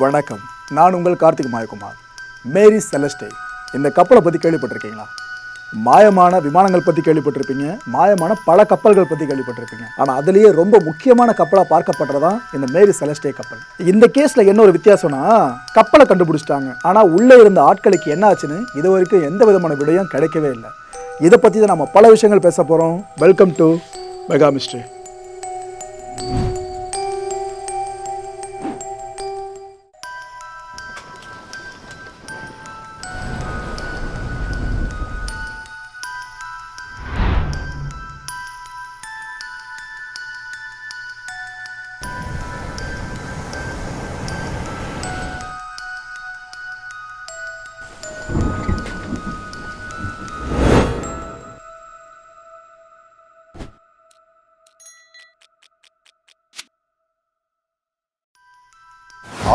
வணக்கம். நான் உங்கள் கார்த்திக் மாயகுமார். மேரி செலஸ்டே. இந்த கப்பலை பற்றி கேள்விப்பட்டிருக்கீங்களா? மாயமான விமானங்கள் பற்றி கேள்விப்பட்டிருப்பீங்க. மாயமான பல கப்பல்கள் பற்றி கேள்விப்பட்டிருப்பீங்க. ஆனால் அதுலேயே ரொம்ப முக்கியமான கப்பலாக பார்க்கப்படுறதான் இந்த மேரி செலஸ்டே கப்பல். இந்த கேஸில் என்ன ஒரு வித்தியாசம்னா கப்பலை கண்டுபிடிச்சிட்டாங்க. ஆனால் உள்ளே இருந்த ஆட்களுக்கு என்ன ஆச்சுன்னு இது வரைக்கும் எந்த விதமான விடையும் கிடைக்கவே இல்லை. இதை பற்றி தான் நம்ம பல விஷயங்கள் பேச போகிறோம் வெல்கம் டு மெகா மிஸ்ட்ரி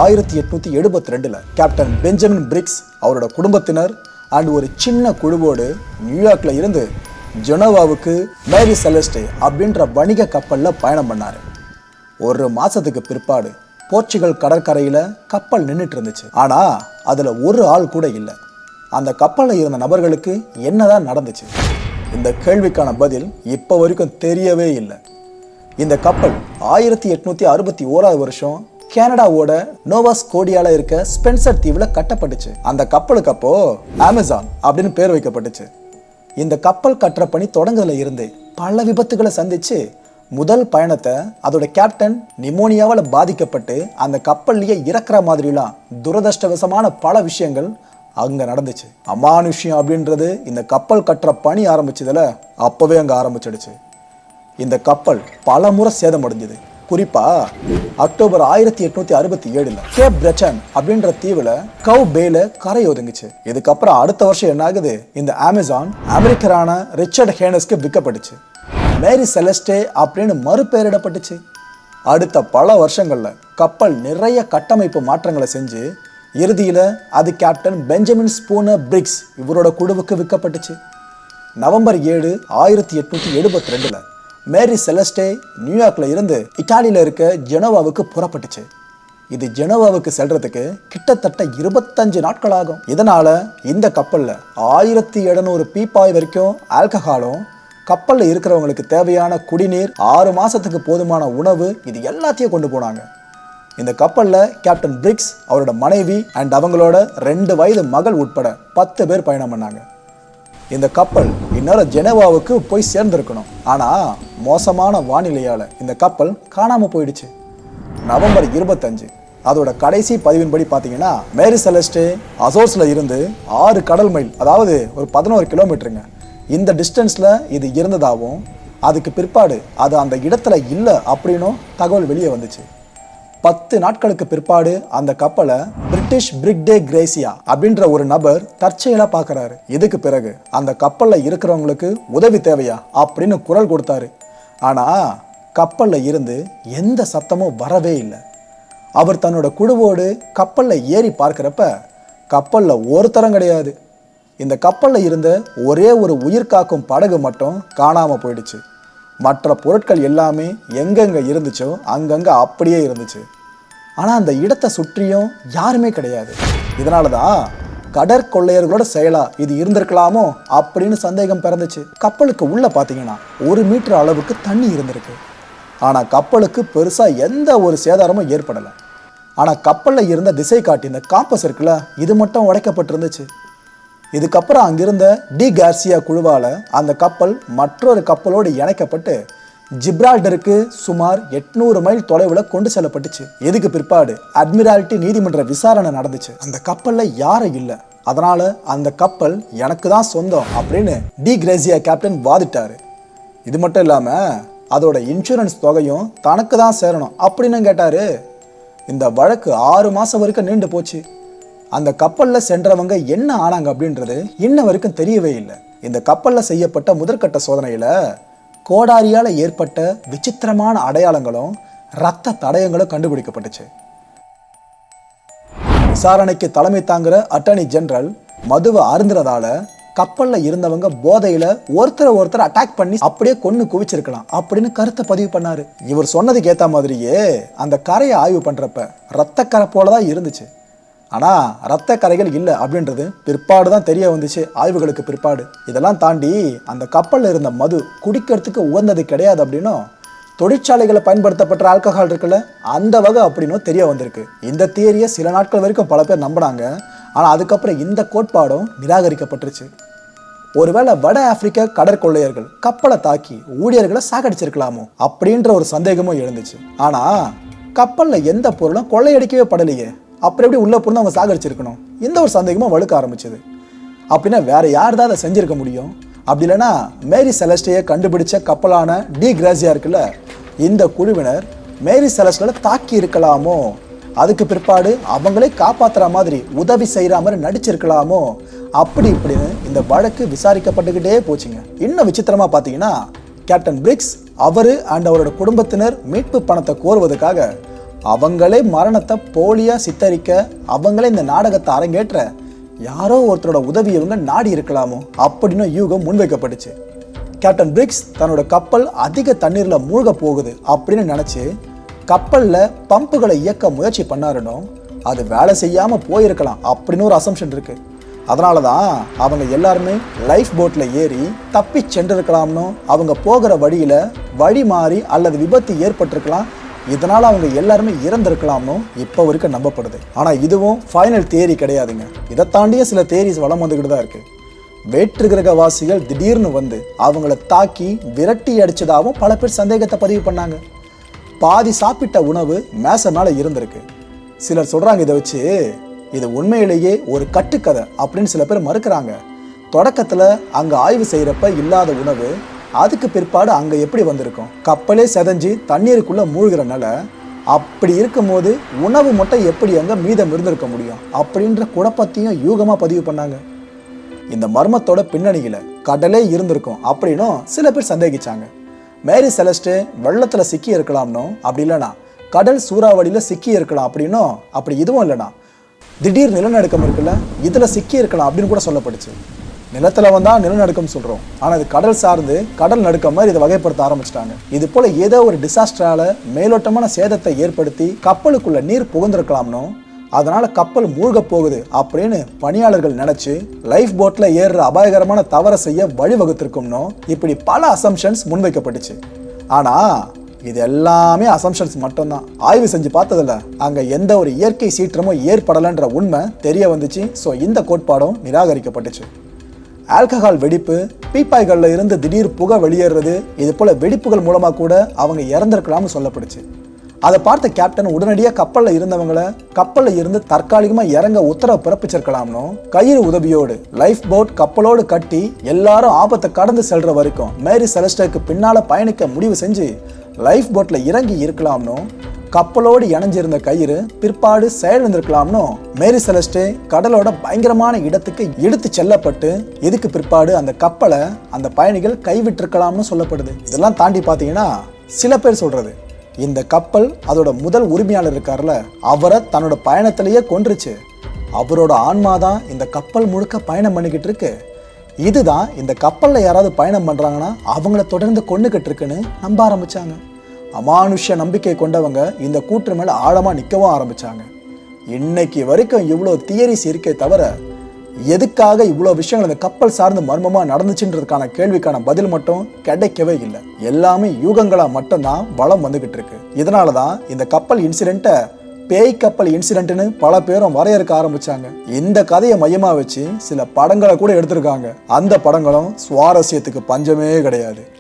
ஆயிரத்தி எட்நூத்தி எழுபத்தி ரெண்டுல கேப்டன் பெஞ்சமின் பிரிக்ஸ் அவரோட குடும்பத்தினர் அண்ட் ஒரு சின்ன குழுவோடு நியூயார்க்ல இருந்து ஜெனோவாவுக்கு மேரி செலஸ்டே அப்படின்ற வணிக கப்பலில் பயணம் பண்ணார். ஒரு மாதத்துக்கு பிற்பாடு போர்ச்சுகல் கடற்கரையில் கப்பல் நின்றுட்டு இருந்துச்சு. ஆனால் அதில் ஒரு ஆள் கூட இல்லை. அந்த கப்பலில் இருந்த நபர்களுக்கு என்னதான் நடந்துச்சு? இந்த கேள்விக்கான பதில் இப்போ வரைக்கும் தெரியவே இல்லை. இந்த கப்பல் ஆயிரத்தி எட்நூற்றி அறுபத்தி ஓராவது வருஷம் கனடாவோட நோவாஸ்கோடியால இருக்க ஸ்பென்சர் தீவுல கட்டப்பட்டுச்சு. அந்த கப்பலுக்கு அப்போ அமேசான் அப்படின்னு பேர் வைக்கப்பட்டுச்சு. இந்த கப்பல் கட்டுற பணி தொடங்குதுல இருந்து பல விபத்துகளை சந்திச்சு முதல் பயணத்தை அதோட கேப்டன் நிமோனியாவால் பாதிக்கப்பட்டு அந்த கப்பல்லையே இறக்குற மாதிரிலாம் துரதிருஷ்டவசமான பல விஷயங்கள் அங்கே நடந்துச்சு. அமானுஷ்யம் அப்படின்றது இந்த கப்பல் கட்டுற பணி ஆரம்பிச்சதில் அப்போவே அங்கே ஆரம்பிச்சிடுச்சு. இந்த கப்பல் பல முறை சேதமடைஞ்சது. குறிப்பா அக்டோபர் ஆயிரத்தி எட்நூத்தி அறுபத்தி ஏழுல கேப் பிரச்சன் அப்படின்ற தீவுல கவ் பேல கரை ஒதுங்குச்சு. இதுக்கப்புறம் அடுத்த வருஷம் என்ன ஆகுது இந்த அமேசான் அமெரிக்கரான ரிச்சர்ட் ஹேனஸ்க்கு விற்கப்பட்டுச்சு. மேரி செலஸ்டே அப்படின்னு மறுபெயரிடப்பட்டுச்சு. அடுத்த பல வருஷங்கள்ல கப்பல் நிறைய கட்டமைப்பு மாற்றங்களை செஞ்சு இறுதியில் அது கேப்டன் பெஞ்சமின் ஸ்பூனர் பிரிக்ஸ் இவரோட குழுவுக்கு விற்கப்பட்டுச்சு. நவம்பர் ஏழு ஆயிரத்தி எட்நூத்தி எழுபத்தி ரெண்டுல மேரி செலஸ்டே நியூயார்க்கில் இருந்து இட்டாலியில் இருக்க ஜெனோவாவுக்கு புறப்பட்டுச்சு. இது ஜெனோவாவுக்கு செல்றதுக்கு கிட்டத்தட்ட இருபத்தஞ்சு நாட்கள் ஆகும் இதனால இந்த கப்பலில் ஆயிரத்தி எழுநூறு பீப்பாய் வரைக்கும் ஆல்கஹாலும் கப்பலில் இருக்கிறவங்களுக்கு தேவையான குடிநீர் ஆறு மாதத்துக்கு போதுமான உணவு இது எல்லாத்தையும் கொண்டு போனாங்க. இந்த கப்பலில் கேப்டன் பிரிக்ஸ் அவரோட மனைவி அண்ட் அவங்களோட ரெண்டு வயது மகள் உட்பட பத்து பேர் பயணம் பண்ணாங்க. இந்த கப்பல் இந்நேரம் ஜெனவாவுக்கு போய் சேர்ந்திருக்கணும். ஆனால் மோசமான வானிலையால் இந்த கப்பல் காணாமல் போயிடுச்சு. நவம்பர் இருபத்தஞ்சு. அதோட கடைசி பதிவின்படி பார்த்தீங்கன்னா மேரி செலஸ்டே அசோர்ஸில் இருந்து ஆறு கடல் மைல் அதாவது ஒரு பதினோரு கிலோமீட்டருங்க. இந்த டிஸ்டன்ஸில் இது இருந்ததாகவும் அதுக்கு பிற்பாடு அது அந்த இடத்துல இல்லை அப்படின்னும் தகவல் வெளியே வந்துச்சு. பத்து நாட்களுக்கு பிற்பாடு அந்த கப்பலை பிரிட்டிஷ் பிரிக்டே கிரேசியா அப்படின்ற ஒரு நபர் தற்செயலா பார்க்கறாரு. இதுக்கு பிறகு அந்த கப்பல்ல இருக்கிறவங்களுக்கு உதவி தேவையா அப்படின்னு குரல் கொடுத்தாரு. ஆனா கப்பல்ல இருந்து எந்த சத்தமும் வரவே இல்லை. அவர் தன்னோட குழுவோடு கப்பல்ல ஏறி பார்க்குறப்ப கப்பல்ல ஒருத்தரம் கிடையாது. இந்த கப்பல்ல இருந்த ஒரே ஒரு உயிர் காக்கும் படகு மட்டும் காணாம போயிடுச்சு. மற்ற பொருட்கள் எல்லாமே எங்கெங்கே இருந்துச்சோ அங்கங்கே அப்படியே இருந்துச்சு. ஆனால் அந்த இடத்தை சுற்றியும் யாருமே கிடையாது. இதனால தான் கடற்கொள்ளையர்களோட செயலா இது இருந்திருக்கலாமோ அப்படின்னு சந்தேகம் பிறந்துச்சு. கப்பலுக்கு உள்ள பார்த்தீங்கன்னா ஒரு மீட்டர் அளவுக்கு தண்ணி இருந்திருக்கு. ஆனால் கப்பலுக்கு பெருசாக எந்த ஒரு சேதாரமும் ஏற்படலை. ஆனால் கப்பலில் இருந்த திசை காட்டி இந்த காம்பஸ் இருக்குல்ல இது மட்டும் உடைக்கப்பட்டிருந்துச்சு. இதுக்கப்புறம் அங்கிருந்த டி கார்சியா குழுவால் அந்த கப்பல் மற்றொரு கப்பலோடு இணைக்கப்பட்டு ஜிப்ரால்டருக்கு சுமார் எட்நூறு மைல் தொலைவில் கொண்டு செல்லப்பட்டுச்சு. இதுக்கு பிற்பாடு அட்மிரால்டி நீதிமன்ற விசாரணை நடந்துச்சு. அந்த கப்பலில் யாரும் இல்லை. அதனால அந்த கப்பல் எனக்கு தான் சொந்தம் அப்படின்னு டி கிரேசியா கேப்டன் வாதிட்டாரு. இது மட்டும் இல்லாமல் அதோட இன்சூரன்ஸ் தொகையும் தனக்கு தான் சேரணும் அப்படின்னு கேட்டார். இந்த வழக்கு ஆறு மாதம் வரைக்கும் நீண்டு போச்சு. அந்த கப்பலில் சென்றவங்க என்ன ஆனாங்க அப்படின்றது இன்ன வரைக்கும் தெரியவே இல்லை. இந்த கப்பலில் செய்யப்பட்ட முதற்கட்ட சோதனையில் கோடாரியால் ஏற்பட்ட விசித்திரமான அடையாளங்களும் ரத்த தடயங்களும் கண்டுபிடிக்கப்பட்டுச்சு. விசாரணைக்கு தலைமை தாங்குற அட்டர்னி ஜெனரல் மதுவை அருந்துறதால கப்பலில் இருந்தவங்க போதையில் ஒருத்தரை ஒருத்தர் அட்டாக் பண்ணி அப்படியே கொன்று குவிச்சிருக்கலாம் அப்படின்னு கருத்தை பதிவு பண்ணாரு. இவர் சொன்னதுக்கு ஏற்ற மாதிரியே அந்த கரையை ஆய்வு பண்ணுறப்ப ரத்தக்கரை போல தான் இருந்துச்சு. ஆனால் ரத்த கரைகள் இல்லை அப்படின்றது பிற்பாடு தான் தெரிய வந்துச்சு. ஆய்வுகளுக்கு பிற்பாடு. இதெல்லாம் தாண்டி அந்த கப்பலில் இருந்த மது குடிக்கிறதுக்கு உகந்தது கிடையாது அப்படின்னும் தொழிற்சாலைகளை பயன்படுத்தப்பட்ட ஆல்கஹால் இருக்குல்ல அந்த வகை அப்படின்னும் தெரிய வந்திருக்கு. இந்த தியரியை சில நாட்கள் வரைக்கும் பல பேர் நம்பினாங்க ஆனால் அதுக்கப்புறம் இந்த கோட்பாடும் நிராகரிக்கப்பட்டுருச்சு. ஒருவேளை வட ஆப்பிரிக்க கடற்கொள்ளையர்கள் கப்பலை தாக்கி ஊழியர்களை சாகடிச்சிருக்கலாமோ அப்படின்ற ஒரு சந்தேகமும் எழுந்துச்சு. ஆனால் கப்பலில் எந்த பொருளும் கொள்ளையடிக்கவே படலையே. அப்புறம் எப்படி உள்ளே பொருள் அவங்க சாகரிச்சிருக்கணும் இந்த ஒரு சந்தேகமும் வழுக்க ஆரம்பிச்சது. அப்படின்னா வேற யார் தான் அதை செஞ்சிருக்க முடியும்? அப்படி இல்லைன்னா மேரி செலஸ்டையை கண்டுபிடிச்ச கப்பலான டி கிராசியா இருக்குல்ல இந்த குழுவினர் மேரி செலஸ்டலை தாக்கி இருக்கலாமோ? அதுக்கு பிற்பாடு அவங்களே காப்பாற்றுற மாதிரி உதவி செய்கிற மாதிரி நடிச்சிருக்கலாமோ? அப்படி இப்படின்னு இந்த வழக்கு விசாரிக்கப்பட்டுக்கிட்டே போச்சுங்க. இன்னும் விசித்திரமாக பார்த்தீங்கன்னா கேப்டன் பிரிக்ஸ் அவர் அண்ட் அவரோட குடும்பத்தினர் மீட்பு பணத்தை கோருவதற்காக அவங்களே மரணத்தை போலியாக சித்தரிக்க அவங்களே இந்த நாடகத்தை அரங்கேற்ற யாரோ ஒருத்தரோட உதவி இவங்க நாடி இருக்கலாமோ? அப்படின்னு யூகம் முன்வைக்கப்பட்டுச்சு. கேப்டன் பிரிக்ஸ் தன்னோட கப்பல் அதிக தண்ணீரில் மூழ்க போகுது அப்படின்னு நினச்சி கப்பலில் பம்புகளை இயக்க முயற்சி பண்ணாருனோ அது வேலை செய்யாமல் போயிருக்கலாம் அப்படின்னு ஒரு அசம்ஷன் இருக்கு. அதனால தான் அவங்க எல்லாருமே லைஃப் போட்டில் ஏறி தப்பி சென்றிருக்கலாம்னு அவங்க போகிற வழியில் வழி மாறி அல்லது விபத்து ஏற்பட்டிருக்கலாம் இதனால் அவங்க எல்லாருமே இறந்திருக்கலாம்னு இப்போ வரைக்கும் நம்பப்படுது. ஆனால் இதுவும் ஃபைனல் தேரி கிடையாதுங்க. இதை தாண்டிய சில தேரிஸ் வளம் வந்துக்கிட்டு தான் இருக்குது வேற்று கிரகவாசிகள் திடீர்னு வந்து அவங்கள தாக்கி விரட்டி அடிச்சதாகவும் பல பேர் சந்தேகத்தை பதிவு பண்ணாங்க. பாதி சாப்பிட்ட உணவு மேச இருந்திருக்கு. சிலர் சொல்றாங்க இதை வச்சு இது உண்மையிலேயே ஒரு கட்டுக்கதை அப்படின்னு சில பேர் மறுக்கிறாங்க. தொடக்கத்தில் அங்கே ஆய்வு செய்கிறப்ப இல்லாத உணவு அதுக்கு பிற்பாடு அங்கே எப்படி வந்திருக்கும்? கப்பலே செதஞ்சு தண்ணீருக்குள்ளே மூழ்கிறனால அப்படி இருக்கும்போது உணவு மட்டும் எப்படி அங்கே மீதம் இருந்திருக்க முடியும்? அப்படின்ற குழப்பத்தையும் யூகமாக பதிவு பண்ணாங்க. இந்த மர்மத்தோட பின்னணியில் கடலே இருந்திருக்கும் அப்படின்னும் சில பேர் சந்தேகிச்சாங்க. மேரி செலஸ்டே வெள்ளத்தில் சிக்கி இருக்கலாம்னோ அப்படி இல்லைனா கடல் சூறாவளியில் சிக்கி இருக்கலாம் அப்படின்னும் அப்படி இதுவும் இல்லைனா திடீர் நிலநடுக்கம் இருக்குல்ல இதில் சிக்கி இருக்கலாம் அப்படின்னு கூட சொல்லப்படுச்சு நிலத்துல வந்தால் நிலநடுக்கம் சொல்கிறோம் ஆனால் இது கடல் சார்ந்து கடல் நடுக்கம் மாதிரி இதை வகைப்படுத்த ஆரம்பிச்சிட்டாங்க. இது போல் ஏதோ ஒரு டிசாஸ்டரால் மேலோட்டமான சேதத்தை ஏற்படுத்தி கப்பலுக்குள்ள நீர் புகுந்திருக்கலாம்னோ அதனால் கப்பல் மூழ்க போகுது அப்படின்னு பணியாளர்கள் நினச்சி லைஃப் போட்டில் ஏறுற அபாயகரமான தவறை செய்ய வழிவகுத்திருக்கும்னோ இப்படி பல அசம்ஷன்ஸ் முன்வைக்கப்பட்டுச்சு. ஆனால் இது எல்லாமே அசம்ஷன்ஸ் மட்டும்தான். ஆய்வு செஞ்சு பார்த்ததில்ல அங்கே எந்த ஒரு இயற்கை சீற்றமும் ஏற்படலைன்ற உண்மை தெரிய வந்துச்சு. ஸோ இந்த கோட்பாடும் நிராகரிக்கப்பட்டுச்சு. ஆல்கஹால் வெடிப்பு பீப்பாய்களில் இருந்து திடீர் புகை வெளியேறது இது போல வெடிப்புகள் மூலமாக கூட அவங்க இறந்திருக்கலாம்னு சொல்லப்படுச்சு. அதை பார்த்த கேப்டன் உடனடியாக கப்பலில் இருந்தவங்களை கப்பலில் இருந்து தற்காலிகமாக இறங்க உத்தரவு பிறப்பிச்சிருக்கலாம்னு கயிறு உதவியோடு லைஃப் போட் கப்பலோடு கட்டி எல்லாரும் ஆபத்தை கடந்து செல்ற வரைக்கும் மேரி செலஸ்டருக்கு பின்னால் பயணிக்க முடிவு செஞ்சு லைஃப் போட்டில் இறங்கி இருக்கலாம்னோ கப்பலோடு இணைஞ்சிருந்த கயிறு பிற்பாடு செயலிழந்திருக்கலாம்னு மேரி செலஸ்டே கடலோட பயங்கரமான இடத்துக்கு எடுத்து செல்லப்பட்டு இதுக்கு பிற்பாடு அந்த கப்பலை அந்த பயணிகள் கைவிட்டிருக்கலாம்னு சொல்லப்படுது. இதெல்லாம் தாண்டி பார்த்தீங்கன்னா சில பேர் சொல்றது இந்த கப்பல் அதோட முதல் உரிமையாளர் இருக்கார்ல அவரை தன்னோட பயணத்திலேயே கொன்றுச்சு. அவரோட ஆன்மா தான் இந்த கப்பல் முழுக்க பயணம் பண்ணிக்கிட்டு இருக்கு. இதுதான் இந்த கப்பலில் யாராவது பயணம் பண்ணுறாங்கன்னா அவங்கள தொடர்ந்து கொண்டுகிட்டு இருக்குன்னு நம்ப ஆரம்பித்தாங்க அமானுஷ்ய நம்பிக்கை கொண்டவங்க இந்த கூற்று மேலே ஆழமாக நிற்கவும் ஆரம்பித்தாங்க இன்னைக்கு வரைக்கும் இவ்வளோ தியரிஸ் இருக்கே தவிர எதுக்காக இவ்வளோ விஷயங்கள் இந்த கப்பல் சார்ந்து மர்மமாக நடந்துச்சுன்றதுக்கான கேள்விக்கான பதில் மட்டும் கிடைக்கவே இல்லை. எல்லாமே யூகங்களாக மட்டும்தான் வளம் வந்துகிட்டு இருக்கு இதனால தான் இந்த கப்பல் இன்சிடென்ட்டை பேய் கப்பல் இன்சிடென்ட்னு பல பேரும் வரையறுக்க ஆரம்பிச்சாங்க. இந்த கதையை மையமா வச்சு சில படங்களை கூட எடுத்திருக்காங்க. அந்த படங்களும் சுவாரஸ்யத்துக்கு பஞ்சமே கிடையாது.